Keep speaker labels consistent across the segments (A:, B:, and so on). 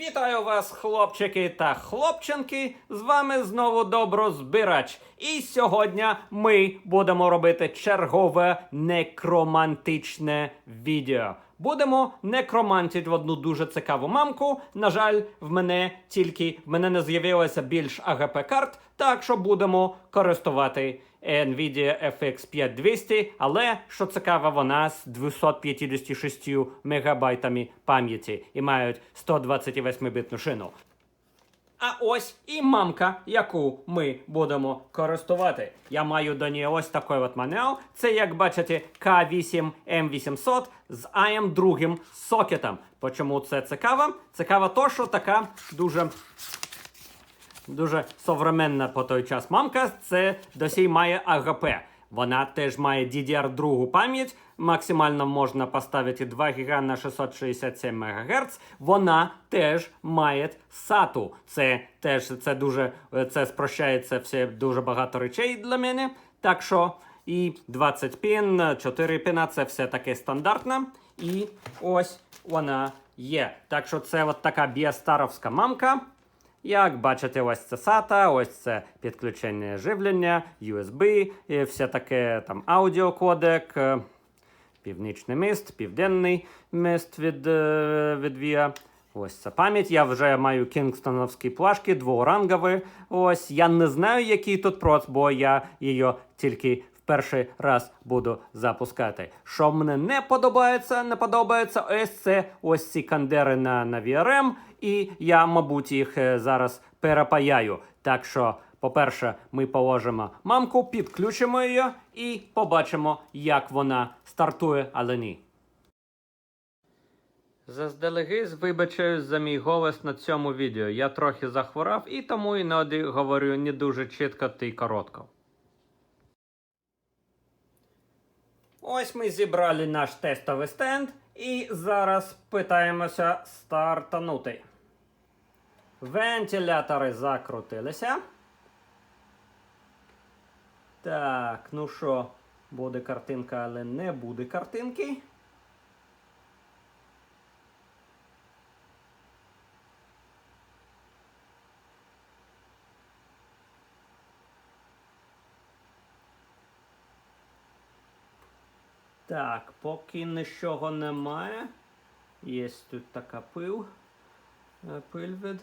A: Вітаю вас, хлопчики та хлопчинки! З вами знову Доброзбирач. І сьогодні ми будемо робити чергове некромантичне відео. Будемо некромантити в одну дуже цікаву мамку. На жаль, в мене тільки в мене не з'явилося більш АГП карт, так що будемо користувати Nvidia FX 5200, але що цікаво, вона з 256 мегабайтами пам'яті і мають 128-битну шину. А ось і мамка, яку ми будемо користувати. Я маю до неї ось такий от мануал. Це, як бачите, K8 M800 з AM другим сокетом. Почому це цікаво? Цікаво то, що така дуже дуже современна по той час мамка. Це досі має АГП. Вона теж має DDR2 пам'ять. Максимально можна поставити 2 ГБ на 667 МГц. Вона теж має SATA. Це теж це дуже це спрощається все дуже багато речей для мене. Так що і 20 пін, 4 піна це все таке стандартне. І ось вона є. Так що це от така біостаровська мамка. Як бачите, ось це SATA, ось це підключення живлення, USB, і все таке там аудіокодек, е, північний міст, південний міст від, е, від VIA. Ось це пам'ять. Я вже маю кінгстоновські плашки, дворангові. Ось я не знаю, який тут проц, бо я її тільки перший раз буду запускати. Що мені не подобається, не подобається, ось це ось ці кандери на, на VRM, і я, мабуть, їх е, зараз перепаяю. Так що, по-перше, ми положимо мамку, підключимо її і побачимо, як вона стартує, але ні. Заздалегідь вибачаюсь за мій голос на цьому відео. Я трохи захворав і тому іноді говорю не дуже чітко та й коротко. Ось ми зібрали наш тестовий стенд і зараз питаємося стартанути. Вентилятори закрутилися. Так, ну що, буде картинка, але не буде картинки. Так, поки нічого немає. Є тут така пил. Е, Пиль від.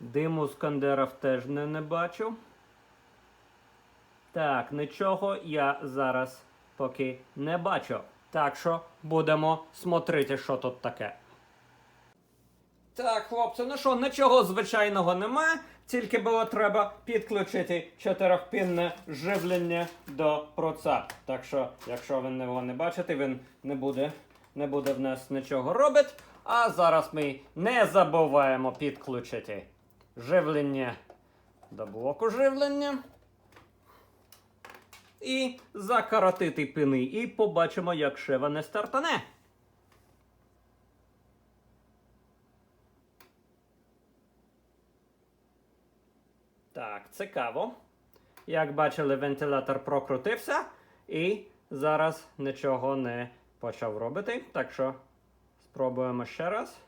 A: Диму з кандерів теж не, не бачу. Так, нічого я зараз поки не бачу. Так що будемо смотрити, що тут таке. Так, хлопці, ну що, нічого звичайного немає, тільки було треба підключити чотирьохпінне живлення до проца. Так що, якщо ви його не бачите, він не буде, не буде в нас нічого робити. А зараз ми не забуваємо підключити живлення до блоку живлення. І закоротити пини. І побачимо, як ще вони стартане. Так, цікаво. Як бачили, вентилятор прокрутився і зараз нічого не почав робити. Так що спробуємо ще раз.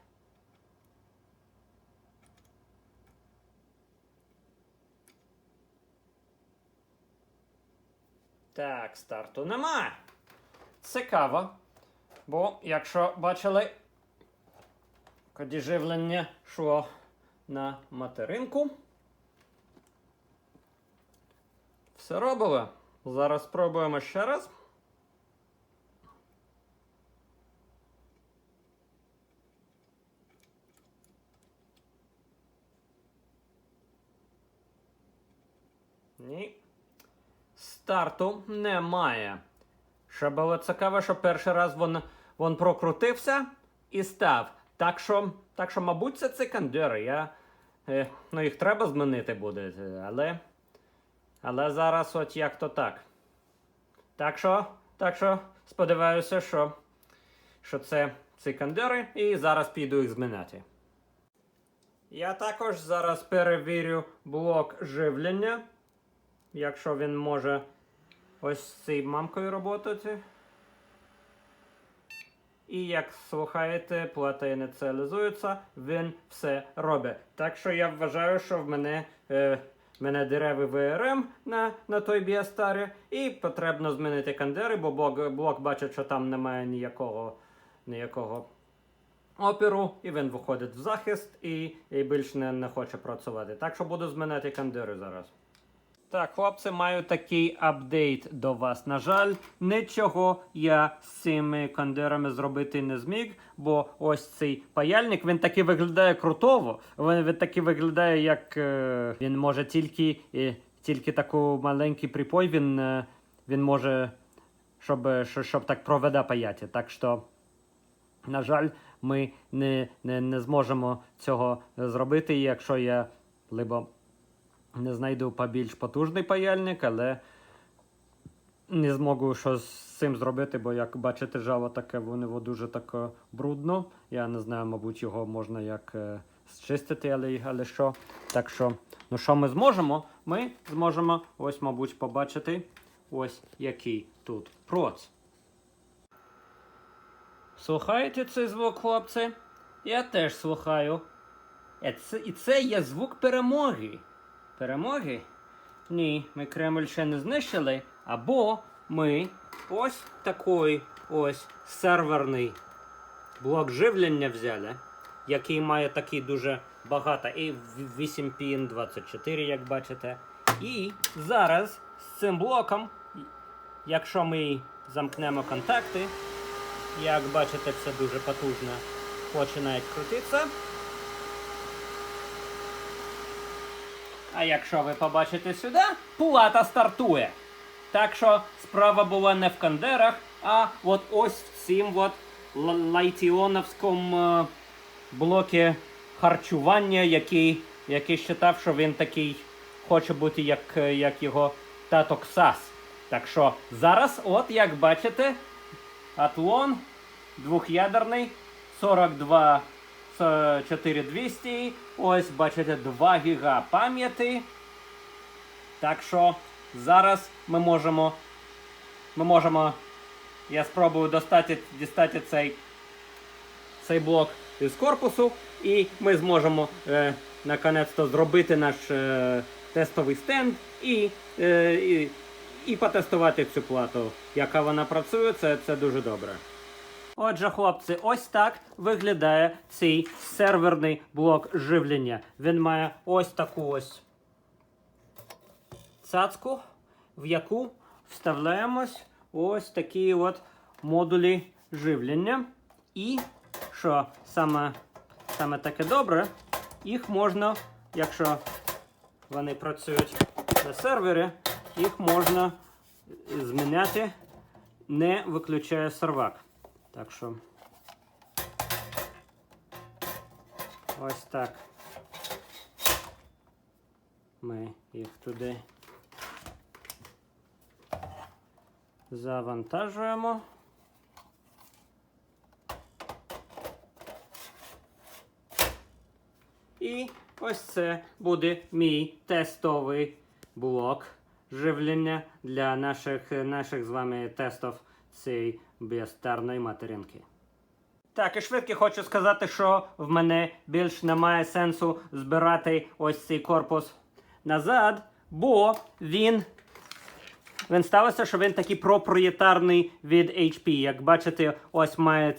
A: Так, старту нема. Цікаво. Бо, якщо бачили, коли живлення йшло на материнку. Все робили. Зараз спробуємо ще раз. Ні. Старту немає. Що було цікаво, що перший раз він, він прокрутився і став. Так що, так що мабуть, це секондери. Я, е, ну, їх треба змінити буде, але. Але зараз от як то так. Так що, так що, сподіваюся, що, що це секондери, і зараз піду їх змінити. Я також зараз перевірю блок живлення, якщо він може ось цією мамкою працювати. і як слухаєте, плата ініціалізується, він все робить. Так що я вважаю, що в мене. Е, мене дереви ВРМ на, на той біостарі, і потрібно змінити кандери, бо блок, блок бачить, що там немає ніякого, ніякого опіру, і він виходить в захист і, і більше не, не хоче працювати. Так що буду змінити кандири зараз. Так, хлопці, маю такий апдейт до вас. На жаль, нічого я з цими кондерами зробити не зміг, бо ось цей паяльник він таки виглядає крутово. Він, він таки виглядає, як е, він може тільки, е, тільки таку маленький припой, він, е, він може, щоб, щоб так проведе паяти. Так що. На жаль, ми не, не, не зможемо цього зробити, якщо я либо не знайду побільш потужний паяльник, але не зможу щось з цим зробити, бо як бачите, жало таке, воно дуже таке брудно. Я не знаю, мабуть, його можна як е, зчистити, але, але що. Так що, ну що ми зможемо? Ми зможемо ось, мабуть, побачити ось який тут проц. Слухаєте цей звук, хлопці? Я теж слухаю. Е, це, і це є звук перемоги. Перемоги? Ні, ми Кремль ще не знищили. Або ми ось такий ось серверний блок живлення взяли, який має такий дуже багато, і 8 pin 24, як бачите. І зараз з цим блоком, якщо ми замкнемо контакти, як бачите, все дуже потужно починає крутитися. А якщо ви побачите сюди, плата стартує. Так що справа була не в кандерах, а от ось в цім от лайтіоновському е, блокі харчування, який, який считав, що він такий хоче бути як, е, як його тато Ксас. Так що зараз, от як бачите, Атлон двох'ядерний 42 с- 4200. Ось бачите 2 гіга пам'яті. Так що зараз ми можемо. Ми можемо. Я спробую достати, дістати цей, цей блок із корпусу, і ми зможемо е, наконець-то зробити наш е, тестовий стенд і, е, і, і потестувати цю плату. Яка вона працює, це, це дуже добре. Отже, хлопці, ось так виглядає цей серверний блок живлення. Він має ось таку ось цацку, в яку вставляємось ось такі от модулі живлення. І що саме, саме таке добре, їх можна, якщо вони працюють на сервері, їх можна зміняти, не виключає сервак. Так що ось так. Ми їх туди завантажуємо. І ось це буде мій тестовий блок живлення для наших, наших з вами тестів цієї біостарної материнки. Так, і швидко хочу сказати, що в мене більш немає сенсу збирати ось цей корпус назад, бо він. Він сталося, що він такий проприєтарний від HP. Як бачите, ось має,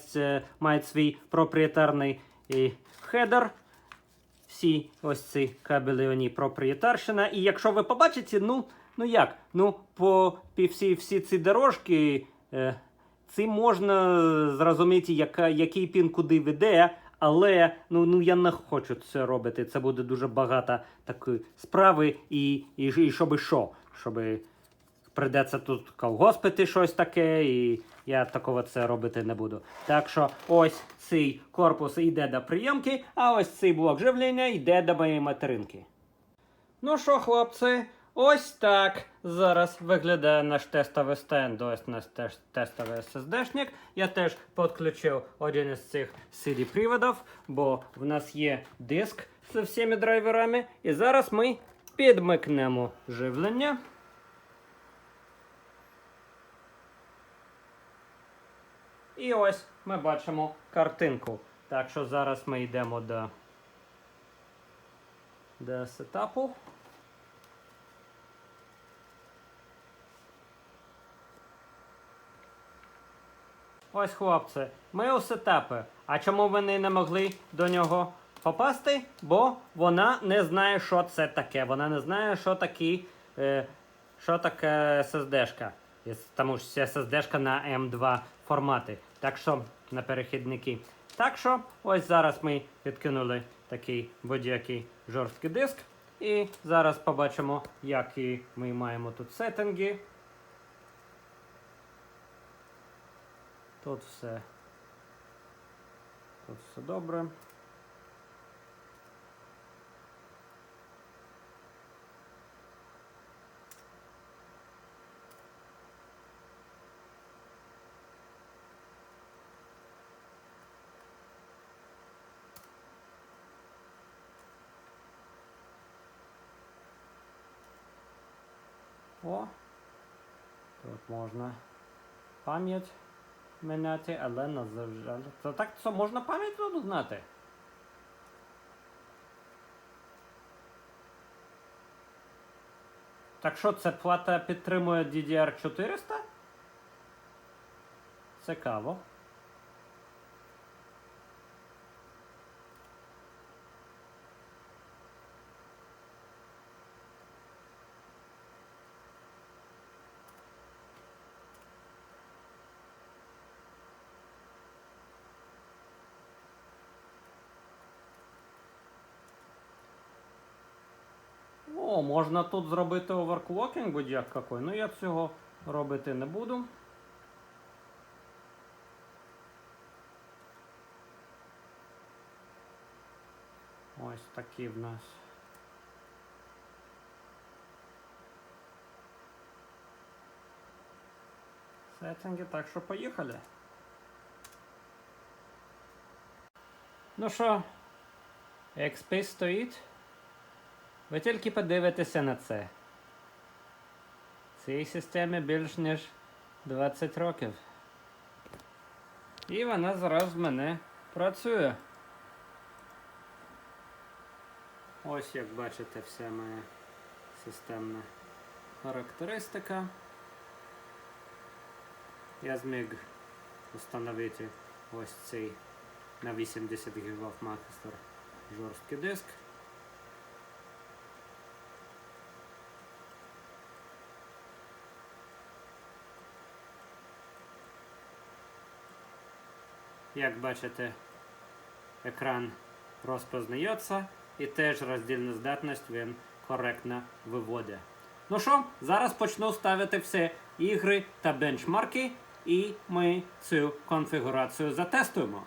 A: має свій проприєтарний е, хедер. Всі ось ці кабелі вони проприєтарщина. І якщо ви побачите, ну, ну як? Ну, по всі, всі ці дорожки, е, цим можна зрозуміти, яка, який пін куди веде. Але ну, ну я не хочу це робити. Це буде дуже багато такої справи, і, і, і щоб що? Щоби прийдеться тут колгоспити щось таке, і я такого це робити не буду. Так що ось цей корпус йде до прийомки, а ось цей блок живлення йде до моєї материнки. Ну що, хлопці, ось так зараз виглядає наш тестовий стенд. Ось наш теж тестовий SSD-шник. Я теж підключив один із цих CD-приводів, бо в нас є диск з всіма драйверами. І зараз ми підмикнемо живлення. І ось ми бачимо картинку. Так що зараз ми йдемо до, до сетапу. Ось, хлопці, ми у сетапі. А чому вони не могли до нього попасти? Бо вона не знає, що це таке. Вона не знає, що такі, е, що таке SSD-шка. Тому що SSD-шка на M2 формати. Так що на перехідники. Так що, ось зараз ми відкинули такий будь-який жорсткий диск. І зараз побачимо, які ми маємо тут сеттинги. Тут все. Тут все добре. О, тут можна пам'ять міняти, але на завжди. Це так це можна пам'ять тут знати? Так що це плата підтримує DDR400? Цікаво. О, можна тут зробити оверклокінг будь-як какой. Ну я цього робити не буду. Ось такі в нас. Сеттинги, так що поїхали. Ну що, XP стоїть. Ви тільки подивитеся на це. Цій системі більш ніж 20 років. І вона зараз в мене працює. Ось як бачите, вся моя системна характеристика. Я зміг встановити ось цей на 80 ГБ Master жорсткий диск. Як бачите, екран розпознається і теж роздільну здатність він коректно виводить. Ну що, зараз почну ставити все ігри та бенчмарки, і ми цю конфігурацію затестуємо.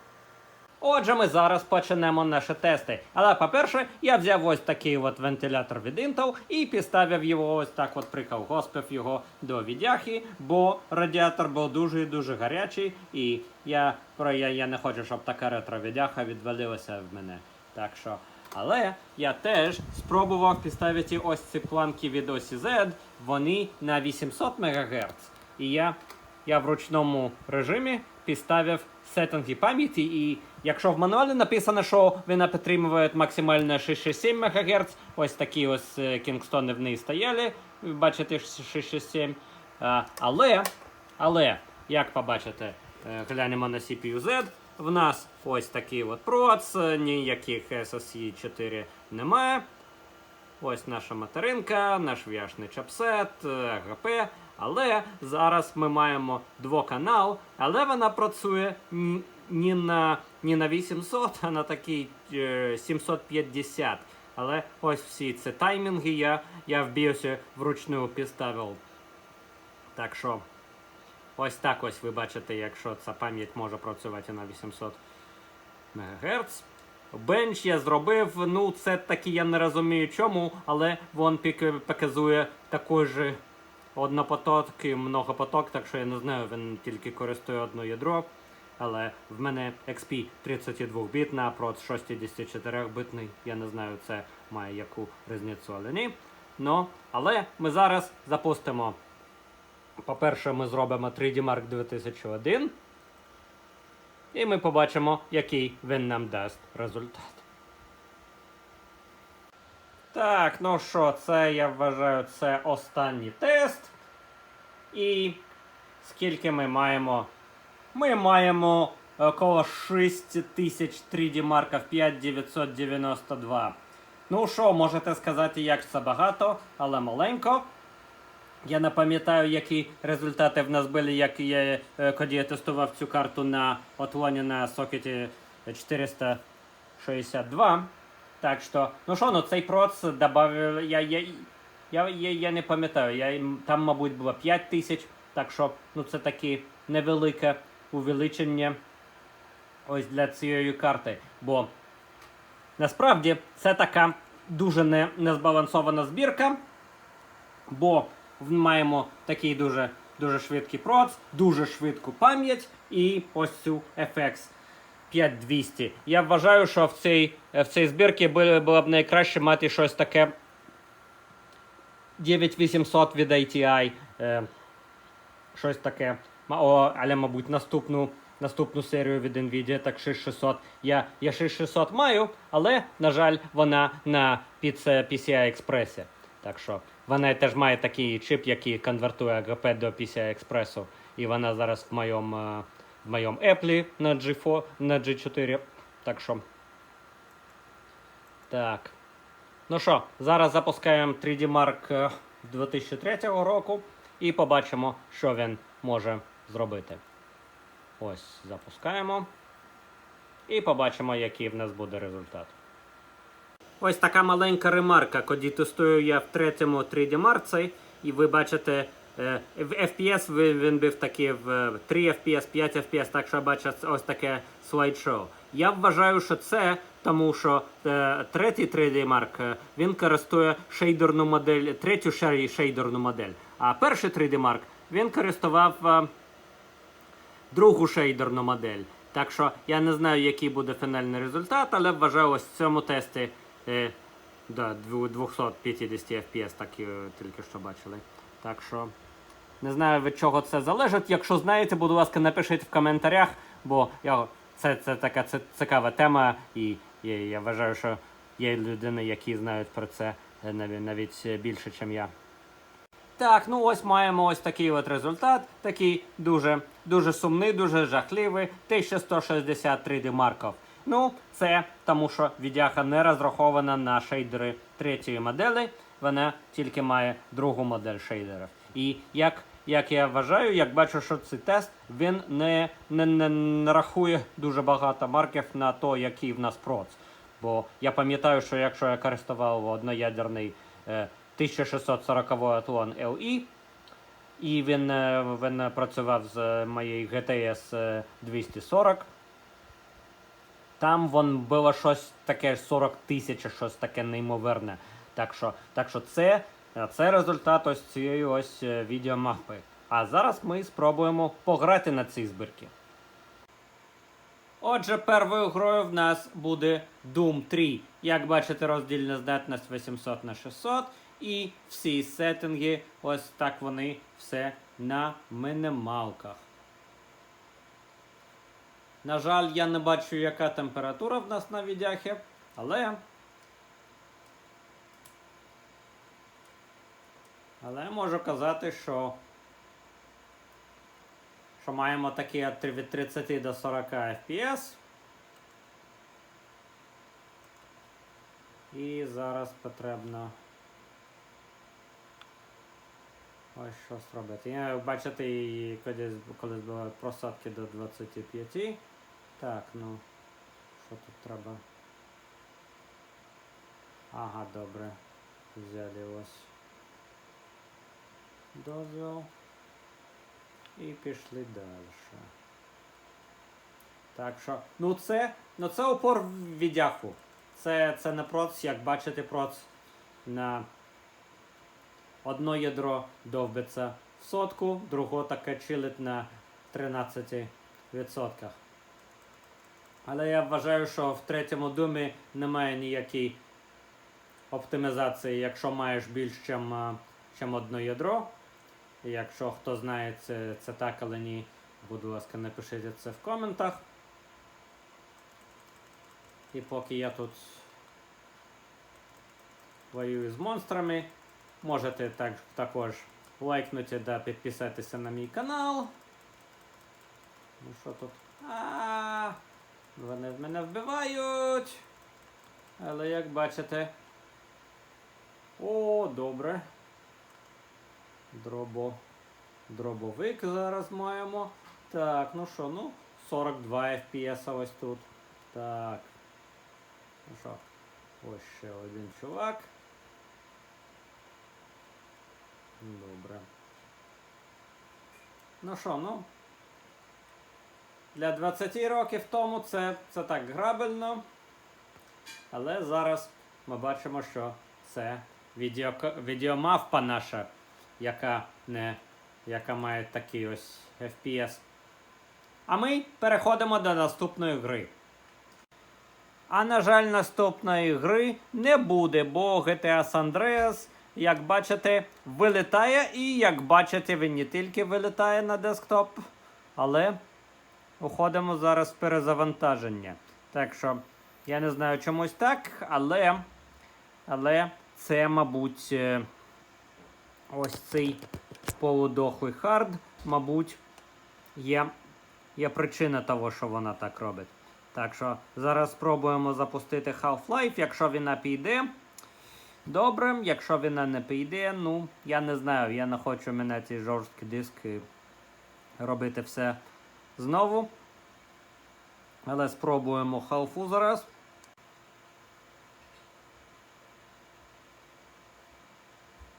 A: Отже, ми зараз почнемо наші тести. Але по-перше, я взяв ось такий от вентилятор від Intel і підставив його ось так от приколгоспив його до відяхи, бо радіатор був дуже і дуже гарячий, і я, про, я, я не хочу, щоб така ретро-відяха відвалилася в мене. Так що. Але я теж спробував підставити ось ці планки від осі Z, вони на 800 МГц. І я, я в ручному режимі підставив сеттинги пам'яті, і якщо в мануалі написано, що вона підтримує максимально 667 МГц, ось такі ось е, Кінгстони в неї стояли, ви бачите 667. Але, але, як побачите, е, глянемо на CPU Z, в нас ось такий от проц, ніяких SSE 4 немає. Ось наша материнка, наш в'яшний чапсет, е, ГП. Але зараз ми маємо двоканал, але вона працює н- не на, не на 800, а на такий е, 750. Але ось всі ці таймінги я, я в біосі вручну підставив. Так що ось так ось ви бачите, якщо ця пам'ять може працювати на 800 МГц. Бенч я зробив, ну це таки я не розумію чому, але він показує такий же однопоток і многопоток, так що я не знаю, він тільки користує одне ядро. Але в мене XP 32-бітна проц 64-битний. Я не знаю, це має яку різницю, але ні. Ну, але ми зараз запустимо. По-перше, ми зробимо 3D Mark 2001. і ми побачимо, який він нам дасть результат. Так, ну що, це я вважаю, це останній тест. І скільки ми маємо? Ми маємо около 6 тисяч 3D марків 5992. Ну що, можете сказати, як це багато, але маленько. Я не пам'ятаю, які результати в нас були, як я, е, коли я тестував цю карту на отлоні на сокеті 462. Так що, ну що, ну цей проц добавив. Я, я, я, я, я не пам'ятаю, я, там, мабуть, було 5 тисяч, так що ну, це таке невелике увеличення ось для цієї карти. Бо насправді це така дуже не, незбалансована збірка, бо маємо такий дуже, дуже швидкий проц, дуже швидку пам'ять і ось цю FX 5200. Я вважаю, що в цій, в цій збірці було, б найкраще мати щось таке 9800 від ATI. Е, щось таке. О, але, мабуть, наступну, наступну серію від Nvidia, так 6600. Я, я 6600 маю, але, на жаль, вона на PCI Express. Так що вона теж має такий чип, який конвертує GP до PCI Express. І вона зараз в моєму, е, в моєму Apple на G4, на G4. Так що. Так. Ну що, зараз запускаємо 3D Mark е, 2003 року і побачимо, що він може зробити. Ось, запускаємо. І побачимо, який в нас буде результат. Ось така маленька ремарка, коли тестую я в третьому 3D Mark, і ви бачите, е, в FPS він, був такий в 3 FPS, 5 FPS, так що бачите ось таке слайд-шоу. Я вважаю, що це тому, що е, третій 3D Mark, е, він користує шейдерну модель, третю шей- шейдерну модель. А перший 3D Mark він користував е, другу шейдерну модель. Так що я не знаю, який буде фінальний результат, але вважаю ось в цьому тесті е, да, 250 FPS, так і е, тільки що бачили. Так що не знаю від чого це залежить. Якщо знаєте, будь ласка, напишіть в коментарях, бо я, це, це така це, цікава тема, і, і я вважаю, що є людини, які знають про це е, навіть, більше, ніж я. Так, ну ось маємо ось такий от результат. Такий дуже дуже сумний, дуже жахливий. 1163 d марков. Ну, це тому, що відяха не розрахована на шейдери третьої моделі. Вона тільки має другу модель шейдерів. І як, як я вважаю, як бачу, що цей тест він не, не, не, не рахує дуже багато марків на то, який в нас проц. Бо я пам'ятаю, що якщо я користував одноядерний е, 1640 атлон LE, і він, е, він працював з моєю GTS е, 240. Там вон було щось таке 40 тисяч, щось таке неймовірне. Так що, так що це, е, це результат ось цієї ось е, відеомапи. А зараз ми спробуємо пограти на цій збірці. Отже, першою грою в нас буде Doom 3. Як бачите, роздільна здатність 800 на 600 і всі сеттинги, ось так вони все на мінімалках. На жаль, я не бачу, яка температура в нас на відяхі, але. Але можу казати, що що маємо такі від 30 до 40 FPS. І зараз потрібно ось що зробити. Я бачите, і колись, колись були просадки до 25. Так, ну що тут треба? Ага, добре. Взяли ось дозвіл. І пішли далі. Так що, ну це, ну це опор в відяху. Це, це не проц, як бачите, проц на одно ядро довбиться в сотку, друге таке чилить на 13%. Але я вважаю, що в третьому думі немає ніякої оптимізації, якщо маєш більш ніж одне ядро. Якщо хто знає, це, це так, але ні, будь ласка, напишіть це в коментах. І поки я тут воюю з монстрами, можете так, також лайкнути та підписатися на мій канал. Ну що тут? А, вони в мене вбивають. Але як бачите. О, добре. Дробо. Дробовик зараз маємо. Так, ну що, ну, 42 FPS ось тут. Так. Ну що, ось ще один чувак. Добре. Ну що, ну. Для 20 років тому це, це так грабельно. Але зараз ми бачимо, що це відео, відеомавпа наша, яка не яка має такий ось FPS. А ми переходимо до наступної гри. А на жаль, наступної гри не буде, бо GTA Andreas, як бачите, вилітає, і як бачите, він не тільки вилітає на десктоп, але уходимо зараз в перезавантаження. Так що, я не знаю чомусь так, але, але це, мабуть, е, ось цей полудохлий хард, мабуть, є, є причина того, що вона так робить. Так що зараз спробуємо запустити Half-Life, якщо вона піде. Добре, якщо вона не піде, ну, я не знаю, я не хочу мене ці жорсткі диски робити все знову. Але спробуємо халфу зараз.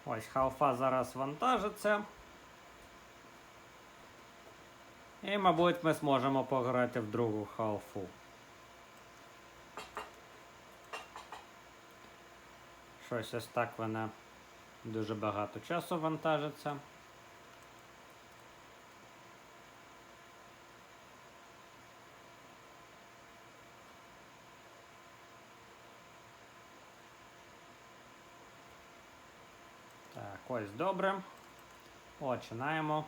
A: Ось халфа зараз вантажиться. І, мабуть, ми зможемо пограти в другу халфу. Щось ось так вона дуже багато часу вантажиться. Так, ось добре. Починаємо.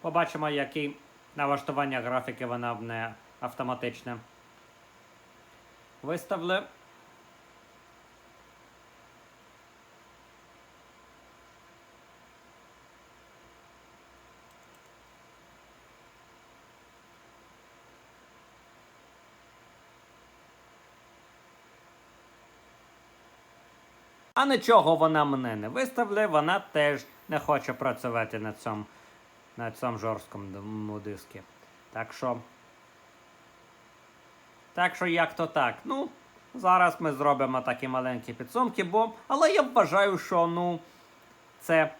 A: Побачимо, які налаштування графіки вона не автоматичне. Виставили. А нічого вона мене не виставляє, вона теж не хоче працювати на цьому, на цьому жорсткому диску. Так що. Так що як то так. Ну, зараз ми зробимо такі маленькі підсумки, бо. Але я вважаю, що ну. Це.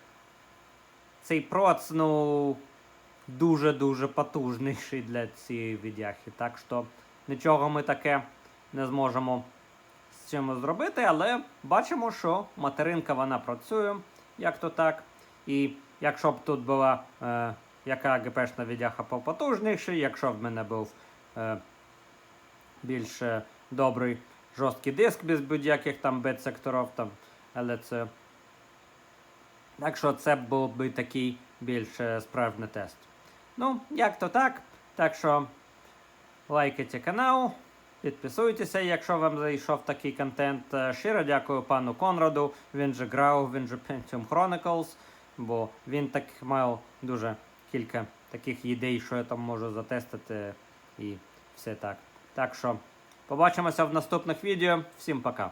A: Цей проц, ну. Дуже-дуже потужніший для цієї відяхи. Так що нічого ми таке не зможемо цим зробити, але бачимо, що материнка вона працює, як то так. І якщо б тут була е, яка ГПшна відяха попотужніша, якщо б мене був е, більш е, добрий жорсткий диск без будь-яких там бет-секторів, там, але це. Так що це був би такий більш е, справжній тест. Ну, як то так. Так що лайкайте канал. Підписуйтеся, якщо вам зайшов такий контент. Е, Щиро дякую пану Конраду. Він же грав, він же Pentium Chronicles, бо він так мав дуже кілька таких ідей, що я там можу затестити і все так. Так що побачимося в наступних відео. Всім пока.